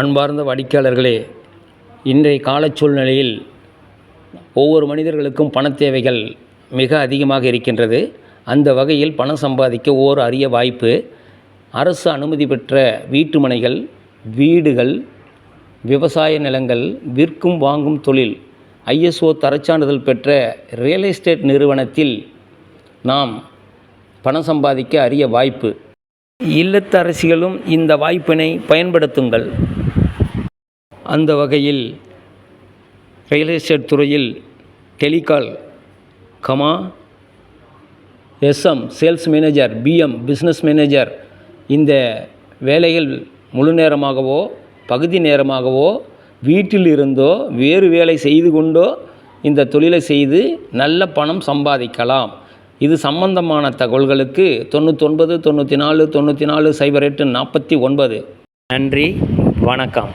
அன்பார்ந்த வாடிக்கையாளர்களே இன்றைய கால சூழ்நிலையில் ஒவ்வொரு மனிதர்களுக்கும் பணத்தேவைகள் மிக அதிகமாக இருக்கின்றது. அந்த வகையில் பணம் சம்பாதிக்க ஓர் அரிய வாய்ப்பு. அரசு அனுமதி பெற்ற வீட்டுமனைகள் வீடுகள் விவசாய நிலங்கள் விற்கும் வாங்கும் தொழில் ஐஎஸ்ஓ தரச்சான்றிதழ் பெற்ற ரியல் எஸ்டேட் நிறுவனத்தில் நாம் பணம் சம்பாதிக்க அரிய வாய்ப்பு. இல்லத்தரசிகளும் இந்த வாய்ப்பினை பயன்படுத்துங்கள். அந்த வகையில் ரியல் எஸ்டேட் துறையில் telecall comma SM sales manager PM business manager இந்த வேலைகள் முழு நேரமாகவோ பகுதி நேரமாகவோ வீட்டில் இருந்தோ வேறு வேலை செய்து கொண்டோ இந்த தொழிலை செய்து நல்ல பணம் சம்பாதிக்கலாம். இது சம்பந்தமான தகவல்களுக்கு தொண்ணூத்தொன்பது தொண்ணூற்றி நாலு தொண்ணூற்றி நாலு சைபர் எட்டு நாற்பத்தி ஒன்பது. நன்றி வணக்கம்.